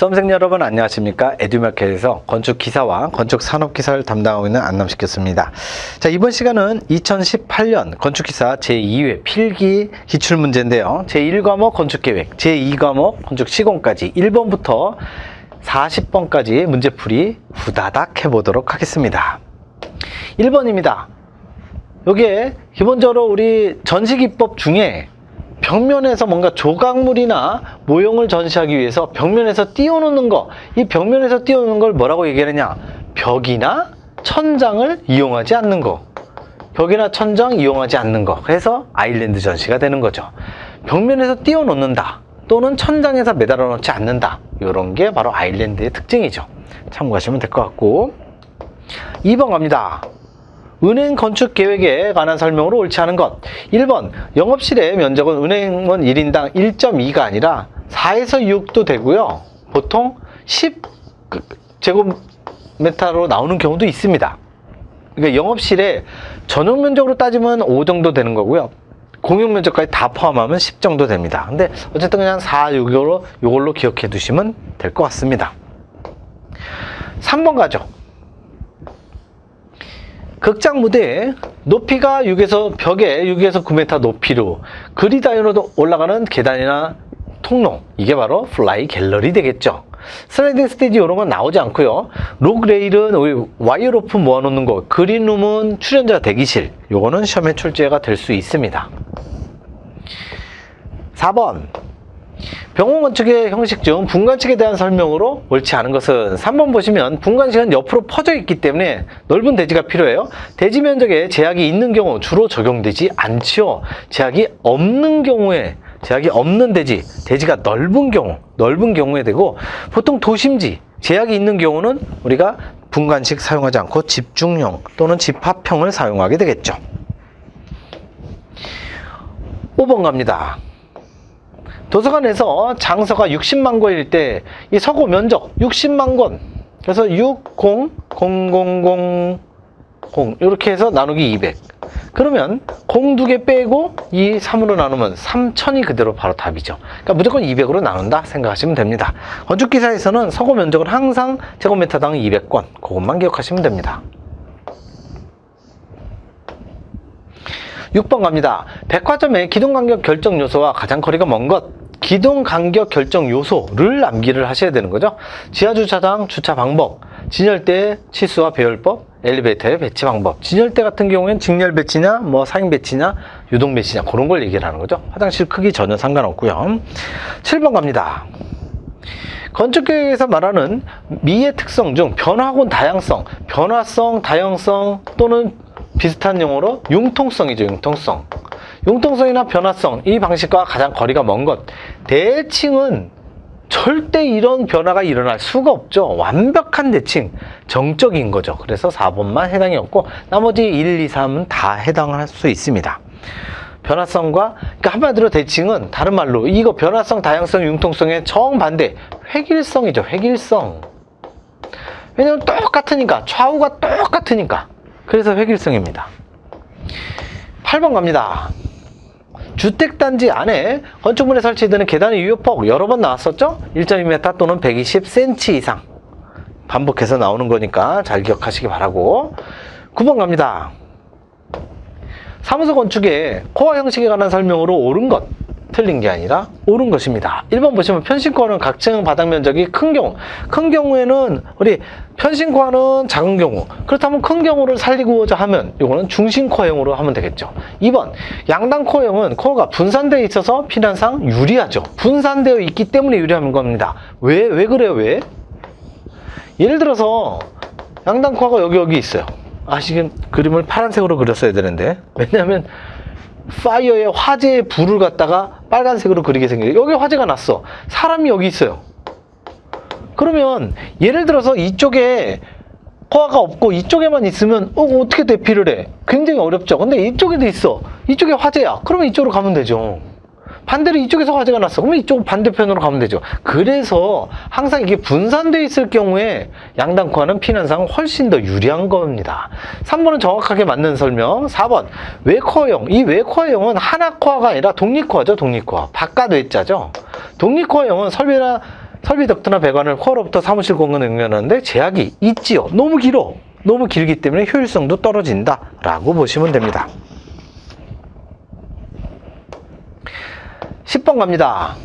수험생 여러분 안녕하십니까 에듀마켓에서 건축 기사와 건축 산업 기사를 담당하고 있는 안남시켰습니다. 자 이번 시간은 2018년 건축 기사 제2회 필기 기출 문제인데요. 제1과목 건축 계획, 제2과목 건축 시공까지 1번부터 40번까지 문제풀이 후다닥 해보도록 하겠습니다. 1번입니다. 여기에 기본적으로 우리 전시기법 중에 벽면에서 뭔가 조각물이나 모형을 전시하기 위해서 벽면에서 띄워놓는 거, 이 벽면에서 띄워놓는 걸 뭐라고 얘기하느냐? 벽이나 천장을 이용하지 않는 거. 벽이나 천장 이용하지 않는 거. 그래서 아일랜드 전시가 되는 거죠. 벽면에서 띄워놓는다. 또는 천장에서 매달아 놓지 않는다. 이런 게 바로 아일랜드의 특징이죠. 참고하시면 될 것 같고. 2번 갑니다. 은행 건축 계획에 관한 설명으로 옳지 않은 것. 1번, 영업실의 면적은 은행원 1인당 1.2가 아니라 4에서 6도 되고요. 보통 10 제곱미터로 나오는 경우도 있습니다. 그러니까 영업실에 전용 면적으로 따지면 5 정도 되는 거고요. 공용 면적까지 다 포함하면 10 정도 됩니다. 근데 어쨌든 그냥 4, 6으로 이걸로 기억해 두시면 될 것 같습니다. 3번 가죠. 극장 무대에 높이가 6에서 벽에 6에서 9m 높이로 그리다이로 올라가는 계단이나 통로 이게 바로 플라이 갤러리 되겠죠. 슬라이딩 스테이지 이런 건 나오지 않고요. 록 레일은 우리 와이어 로프 모아놓는 거, 그린룸은 출연자 대기실. 요거는 시험에 출제가 될 수 있습니다. 4번 병원 건축의 형식 중 분관식에 대한 설명으로 옳지 않은 것은 3번 보시면 분관식은 옆으로 퍼져 있기 때문에 넓은 대지가 필요해요. 대지 면적에 제약이 있는 경우 주로 적용되지 않지요. 제약이 없는 경우에 제약이 없는 대지, 대지가 넓은 경우, 넓은 경우에 되고 보통 도심지 제약이 있는 경우는 우리가 분관식 사용하지 않고 집중형 또는 집합형을 사용하게 되겠죠. 5번 갑니다. 도서관에서 장서가 60만 권일 때 이 서고 면적 60만 권. 그래서 60 000 0 이렇게 해서 나누기 200 그러면 0두개 빼고 이 3으로 나누면 3000이 그대로 바로 답이죠. 그러니까 무조건 200으로 나눈다 생각하시면 됩니다. 건축기사에서는 서고 면적은 항상 제곱미터당 200권. 그것만 기억하시면 됩니다. 6번 갑니다. 백화점의 기동 간격 결정 요소와 가장 거리가 먼 것. 기동 간격 결정 요소를 암기를 하셔야 되는 거죠. 지하 주차장 주차 방법, 진열대 치수와 배열법, 엘리베이터의 배치 방법. 진열대 같은 경우에는 직렬 배치냐, 뭐 사행 배치냐, 유동 배치냐 그런 걸 얘기를 하는 거죠. 화장실 크기 전혀 상관없고요. 7번 갑니다. 건축계획에서 말하는 미의 특성 중 변화하고는 다양성, 변화성, 다양성 또는 비슷한 용어로 융통성이죠, 융통성. 융통성이나 변화성, 이 방식과 가장 거리가 먼 것. 대칭은 절대 이런 변화가 일어날 수가 없죠. 완벽한 대칭, 정적인 거죠. 그래서 4번만 해당이 없고, 나머지 1, 2, 3은 다 해당할 수 있습니다. 변화성과, 그러니까 한마디로 대칭은 다른 말로 이거 변화성, 다양성, 융통성의 정반대, 획일성이죠, 획일성. 왜냐면 똑같으니까, 좌우가 똑같으니까. 그래서 획일성입니다. 8번 갑니다. 주택단지 안에 건축물에 설치되는 계단의 유효폭 여러 번 나왔었죠? 1.2m 또는 120cm 이상. 반복해서 나오는 거니까 잘 기억하시기 바라고. 9번 갑니다. 사무소 건축의 코어 형식에 관한 설명으로 옳은 것. 틀린 게 아니라 옳은 것입니다. 1번 보시면 편신코어는 각층 바닥 면적이 큰 경우. 큰 경우에는 우리 편신코어는 작은 경우. 그렇다면 큰 경우를 살리고자 하면 이거는 중심코어형으로 하면 되겠죠. 2번 양단코어형은 코어가 분산되어 있어서 피난상 유리하죠. 분산되어 있기 때문에 유리한 겁니다. 왜? 왜 그래요? 왜? 예를 들어서 양단코어가 여기 여기 있어요. 아 지금 그림을 파란색으로 그렸어야 되는데 왜냐하면 파이어에 화재의 불을 갖다가 빨간색으로 그리게 생겨요. 여기 화재가 났어. 사람이 여기 있어요. 그러면 예를 들어서 이쪽에 코어가 없고 이쪽에만 있으면 어, 어떻게 대피를 해? 굉장히 어렵죠. 근데 이쪽에도 있어. 이쪽에 화재야. 그러면 이쪽으로 가면 되죠. 반대로 이쪽에서 화재가 났어. 그러면 이쪽 반대편으로 가면 되죠. 그래서 항상 이게 분산되어 있을 경우에 양단코어는 피난상 훨씬 더 유리한 겁니다. 3번은 정확하게 맞는 설명. 4번 외코어형. 이 외코어형은 하나 코어가 아니라 독립코어죠. 독립코어. 바깥 외자죠. 독립코어형은 설비나 설비 덕트나 배관을 코어로부터 사무실 공간에 연결하는데 제약이 있지요. 너무 길어. 너무 길기 때문에 효율성도 떨어진다. 라고 보시면 됩니다. 10번 갑니다.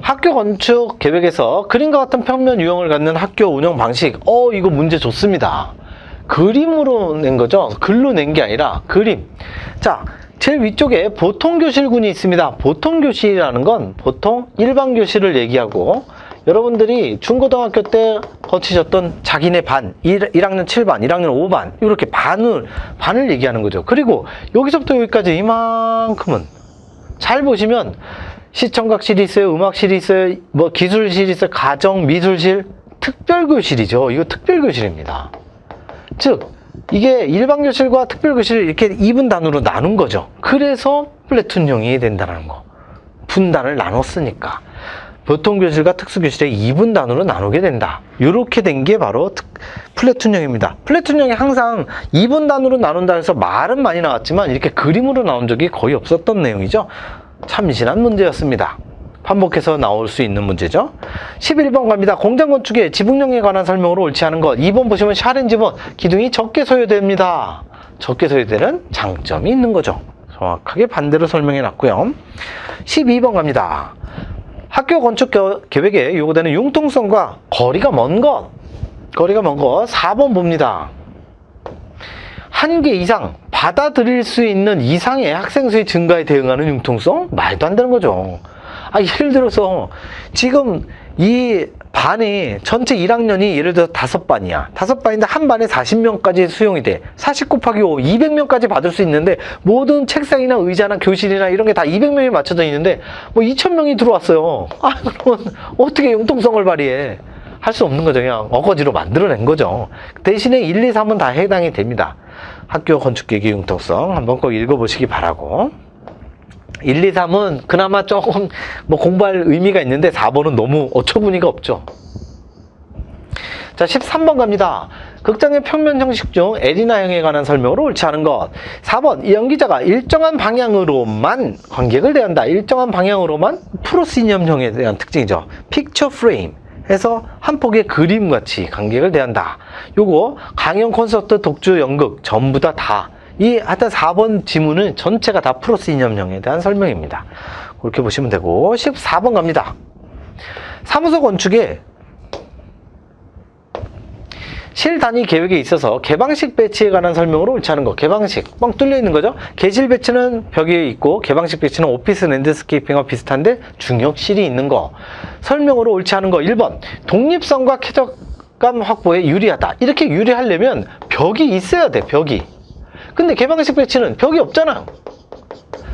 학교 건축 계획에서 그림과 같은 평면 유형을 갖는 학교 운영 방식. 어, 이거 문제 좋습니다. 그림으로 낸 거죠. 글로 낸 게 아니라 그림. 자, 제일 위쪽에 보통 교실군이 있습니다. 보통 교실이라는 건 보통 일반 교실을 얘기하고 여러분들이 중고등학교 때 거치셨던 자기네 반, 1, 1학년 7반, 1학년 5반 이렇게 반을 반을 얘기하는 거죠. 그리고 여기서부터 여기까지 이만큼은 잘 보시면 시청각실이 있어요, 음악실이 있어요, 뭐 기술실이 있어요, 가정, 미술실, 특별교실이죠. 이거 특별교실입니다. 즉 이게 일반 교실과 특별 교실을 이렇게 2분 단위로 나눈 거죠. 그래서 플래툰형이 된다는 거. 분단을 나눴으니까. 보통 교실과 특수 교실의 2분 단위로 나누게 된다. 이렇게 된 게 바로 특- 플래툰형입니다. 플래툰형이 항상 2분 단위로 나눈다 해서 말은 많이 나왔지만 이렇게 그림으로 나온 적이 거의 없었던 내용이죠. 참신한 문제였습니다. 반복해서 나올 수 있는 문제죠. 11번 갑니다. 공장 건축의 지붕형에 관한 설명으로 옳지 않은 것. 2번 보시면 샤렌 지붕 기둥이 적게 소요됩니다. 적게 소요되는 장점이 있는 거죠. 정확하게 반대로 설명해 놨고요. 12번 갑니다. 학교 건축 겨- 계획에 요구되는 융통성과 거리가 먼 것. 거리가 먼 것. 4번 봅니다. 한 개 이상 받아들일 수 있는 이상의 학생 수의 증가에 대응하는 융통성? 말도 안 되는 거죠. 아, 예를 들어서 지금 이 반이 전체 1학년이 예를 들어 다섯 반이야. 다섯 반인데 한 반에 40명까지 수용이 돼. 40 곱하기 5, 200명까지 받을 수 있는데 모든 책상이나 의자나 교실이나 이런 게 다 200명이 맞춰져 있는데 뭐 2,000명이 들어왔어요. 아, 그러면 어떻게 융통성을 발휘해? 할 수 없는 거죠. 그냥 어거지로 만들어낸 거죠. 대신에 1, 2, 3은 다 해당이 됩니다. 학교 건축계획의 융통성 한번 꼭 읽어보시기 바라고. 1, 2, 3은 그나마 조금 뭐 공부할 의미가 있는데 4번은 너무 어처구니가 없죠. 자, 13번 갑니다. 극장의 평면 형식 중 에리나형에 관한 설명으로 옳지 않은 것. 4번, 이 연기자가 일정한 방향으로만 관객을 대한다. 일정한 방향으로만 프로시니엄형에 대한 특징이죠. 픽처 프레임. 해서 한 폭의 그림같이 관객을 대한다. 요거 강연 콘서트 독주 연극 전부 다 다. 이 하여튼 4번 지문은 전체가 다 프로시니엄형에 대한 설명입니다. 그렇게 보시면 되고 14번 갑니다. 사무소 건축에 실단위 계획에 있어서 개방식 배치에 관한 설명으로 옳지 않은 거. 개방식. 뻥 뚫려 있는 거죠. 개실 배치는 벽에 있고 개방식 배치는 오피스 랜드스케이핑과 비슷한데 중역실이 있는 거. 설명으로 옳지 않은 거. 1번. 독립성과 쾌적감 확보에 유리하다. 이렇게 유리하려면 벽이 있어야 돼. 벽이. 근데 개방식 배치는 벽이 없잖아요.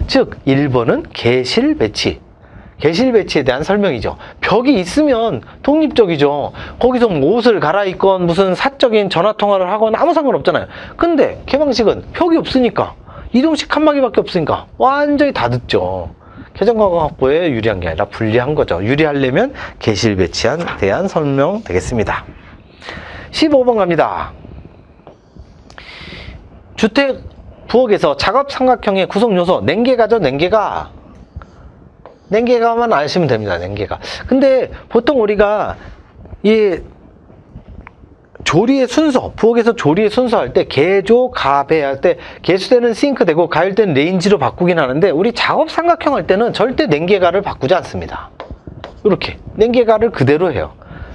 즉 1번은 개실 배치. 개실 배치에 대한 설명이죠. 벽이 있으면 독립적이죠. 거기서 뭐 옷을 갈아입건 무슨 사적인 전화 통화를 하건 아무 상관없잖아요. 근데 개방식은 벽이 없으니까 이동식 칸막이밖에 없으니까 완전히 다 듣죠. 개정관 확보에 유리한 게 아니라 불리한 거죠. 유리하려면 개실 배치에 대한 설명 되겠습니다. 15번 갑니다. 주택 부엌에서 작업 삼각형의 구성 요소 냉개가죠 냉개가. 냉개가만 아시면 됩니다 냉개가. 근데 보통 우리가 이 조리의 순서 부엌에서 조리의 순서 할 때 개조 가배 할 때 개수대는 싱크대고 가열 때는 레인지로 바꾸긴 하는데 우리 작업 삼각형 할 때는 절대 냉개가를 바꾸지 않습니다. 이렇게 냉개가를 그대로 해요.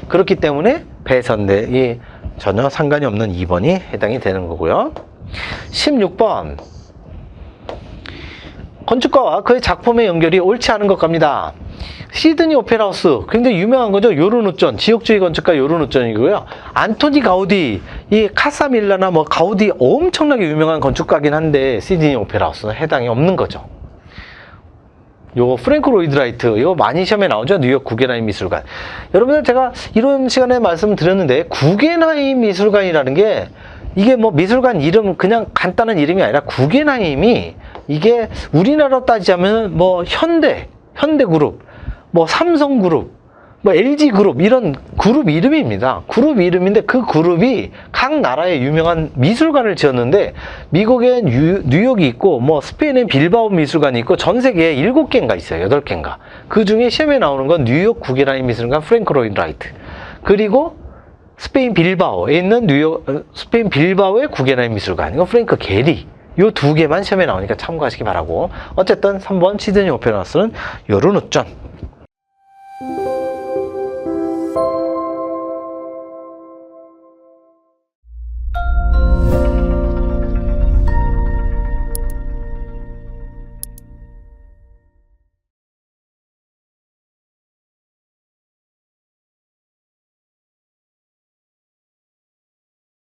그렇기 때문에 배선대 이 전혀 상관이 없는 2번이 해당이 되는 거고요 16번 건축가와 그의 작품의 연결이 옳지 않은 것 갑니다. 시드니 오페라 하우스 굉장히 유명한 거죠. 요르누전 지역주의 건축가 요르누전이고요. 안토니 가우디 이 카사밀라나 뭐 가우디 엄청나게 유명한 건축가긴 한데 시드니 오페라 하우스는 해당이 없는 거죠. 요거 프랭크 로이드 라이트 이거 많이 시험에 나오죠 뉴욕 구겐하임 미술관 여러분들 제가 이런 시간에 말씀드렸는데 구겐하임 미술관이라는 게 이게 뭐 미술관 이름 그냥 간단한 이름이 아니라 구겐하임이 이게 우리나라로 따지자면 뭐 현대 현대그룹 뭐 삼성그룹 뭐 LG 그룹 이런 그룹 이름입니다. 그룹 이름인데 그 그룹이 각 나라의 유명한 미술관을 지었는데 미국엔 유- 뉴욕이 있고 뭐 스페인엔 빌바오 미술관이 있고 전 세계에 일곱 개인가 있어요. 여덟 개인가. 그 중에 시험에 나오는 건 뉴욕 국기라인 미술관 프랭크 로인 라이트. 그리고 스페인 빌바오에 있는 뉴욕 어, 스페인 빌바오의 구게나인 미술관 이거 프랭크 게리. 요 두 개만 시험에 나오니까 참고하시기 바라고. 어쨌든 3번 시드니 오페라스는 요런 우전